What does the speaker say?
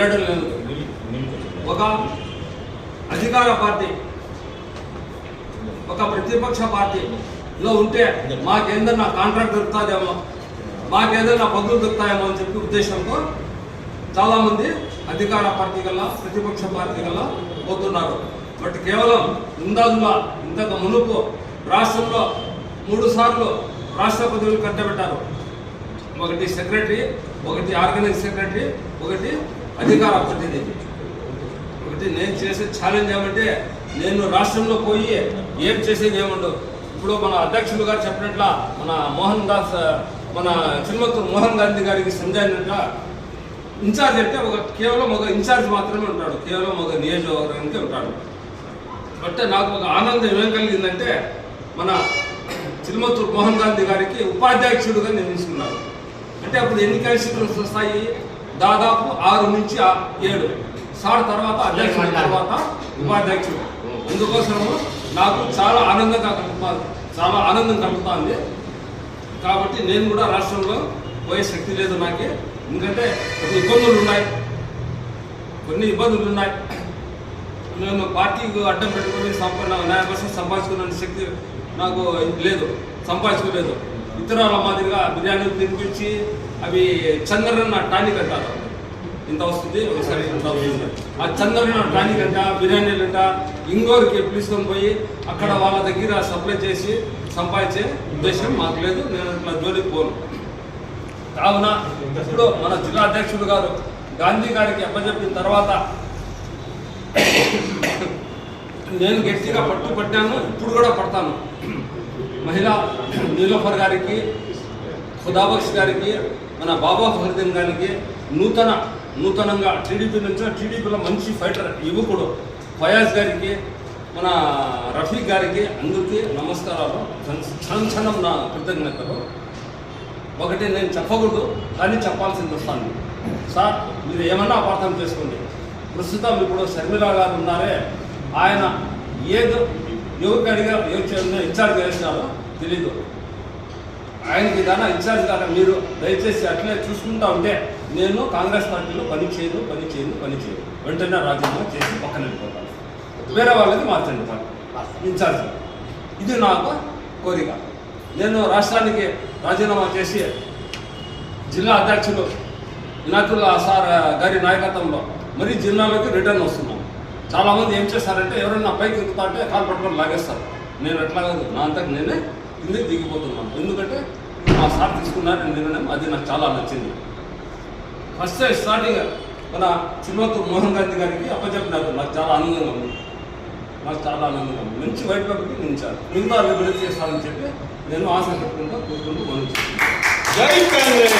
వెళ్ళడం లేదు. ఒక అధికార పార్టీ ఒక ప్రతిపక్ష పార్టీలో ఉంటే మాకేందన్నా కాంట్రాక్ట్ దొరుకుతుందేమో మాకేదన్నా పదులు దొరుకుతాయేమో అని చెప్పి ఉద్దేశంతో చాలామంది అధికార పార్టీ కల్లా ప్రతిపక్ష పార్టీ కల్లా పోతున్నారు. బట్ కేవలం ఇందాదులా ఇంతకు మునుపు రాష్ట్రంలో మూడు సార్లు రాష్ట్రపతులు కట్టబెట్టారు. ఒకటి సెక్రటరీ ఒకటి ఆర్గనైజ్ సెక్రటరీ ఒకటి అధికార ప్రతినిధి. ఒకటి నేను చేసే ఛాలెంజ్ ఏమంటే నేను రాష్ట్రంలో పోయి ఏం చేసేది ఏముండదు. ఇప్పుడు మన అధ్యక్షులు గారు చెప్పినట్ల మన మోహన్ దాస్ మన చిరుమత్తూరు మోహన్ గాంధీ గారికి సంజాయినట్ల ఇన్ఛార్జ్ అంటే ఒక కేవలం ఒక ఇన్ఛార్జ్ మాత్రమే ఉంటాడు. కేవలం ఒక నియోజకవర్గానికి ఉంటాడు. బట్ నాకు ఒక ఆనందం ఏం కలిగిందంటే మన చిరుమత్తూరు మోహన్ గాంధీ గారికి ఉపాధ్యక్షుడుగా నియమించుకున్నారు అంటే అప్పుడు ఎన్ని కాన్స్టిట్యూన్స్ వస్తాయి? దాదాపు ఆరు నుంచి ఏడు. సార్ తర్వాత అధ్యక్షుడు తర్వాత ఉపాధ్యక్షుడు. అందుకోసము నాకు చాలా ఆనందంగా కలుగుతా చాలా ఆనందం కలుగుతుంది. కాబట్టి నేను కూడా రాష్ట్రంలో పోయే శక్తి లేదు నాకే. ఎందుకంటే కొన్ని ఇబ్బందులు ఉన్నాయి. కొన్ని ఇబ్బందులు ఉన్నాయి. నేను పార్టీకి అడ్డం పెట్టుకొని సంపన్న న్యాయ కోసం సంపాదించుకున్న శక్తి నాకు లేదు. సంపాదించుకోలేదు. విత్తనాల మాదిరిగా బిర్యానీ తినిపించి అవి చంద్రన్న టానిక్ అంటారు ఇంత వస్తుంది? ఒకసారి ఇంత వస్తుంది. ఆ చంద్రన్న టానిక్ అంట బిర్యానీలు అంట ఇంగోరికి పిలుచుకొని పోయి అక్కడ వాళ్ళ దగ్గర సప్లై చేసి సంపాదించే ఉద్దేశం మాకు లేదు. నేను ఇట్లా జోలికి పోను. కావున ఇప్పుడు మన జిల్లా అధ్యక్షుడు గారు గాంధీ గారికి అప్పచెప్పిన తర్వాత నేను గట్టిగా పట్టు పట్టాను ఇప్పుడు కూడా పడతాను. మహిళా నీలోఫర్ గారికి ఖుదాబక్ష్ గారికి మన బాబా ఫహర్దీన్ గారికి నూతన నూతనంగా టీడీపీ నుంచి టీడీపీలో మంచి ఫైటర్ యువకుడు ఫయాజ్ గారికి మన రఫీక్ గారికి అందరికీ నమస్కారాలు. క్షణం నా కృతజ్ఞతలు. ఒకటి నేను చెప్పకూడదు కానీ చెప్పాల్సింది వస్తాను. సార్ మీరు ఏమన్నా అపార్థం చేసుకోండి. ప్రస్తుతం ఇప్పుడు షర్మిల గారు ఉన్నారే ఆయన ఏదో ఎవరికి ఏం ఎవరు ఇన్ఛార్జ్ చేసినారో తెలీదు. ఆయనకి దానా ఇన్ఛార్జ్ కాక మీరు దయచేసి అట్లే చూసుకుంటా ఉంటే నేను కాంగ్రెస్ పార్టీలో పని చేయను పని చేయను పని చేయను. వెంటనే రాజీనామా చేసి పక్కన వెళ్ళిపోతాను వేరే వాళ్ళకి మార్చండి పార్టీ ఇన్ఛార్జ్. ఇది నాకు కోరిక. నేను రాష్ట్రానికి రాజీనామా చేసి జిల్లా అధ్యక్షులు ఇనాతుల్లా సార్ గారి నాయకత్వంలో మరి జిల్లాలోకి రిటర్న్ వస్తున్నాం. చాలామంది ఏం చేస్తారంటే ఎవరైనా పైకి ఎక్కుతా అంటే కాలు పట్టుకొని లాగేస్తారు. నేను ఎట్లా కాదు నా అంతకు నేనే కిందకి దిగిపోతున్నాను. ఎందుకంటే మా సార్ తీసుకున్నారు నిర్ణయం అది నాకు చాలా నచ్చింది. ఫస్ట్ స్టార్టింగ్ మన చిరువత్తు మోహన్ గాంధీ గారికి అప్పచెప్పినారు. నాకు చాలా ఆనందంగా ఉంది. నాకు చాలా ఆనందంగా ఉంది. మంచి వైట్ పేపర్కి నిలిచారు. మిగతా అభివృద్ధి చేస్తారని చెప్పి నేను ఆశ పెట్టుకుంటూ కోరుకుంటూ మనం జై కాంగ్రెస్!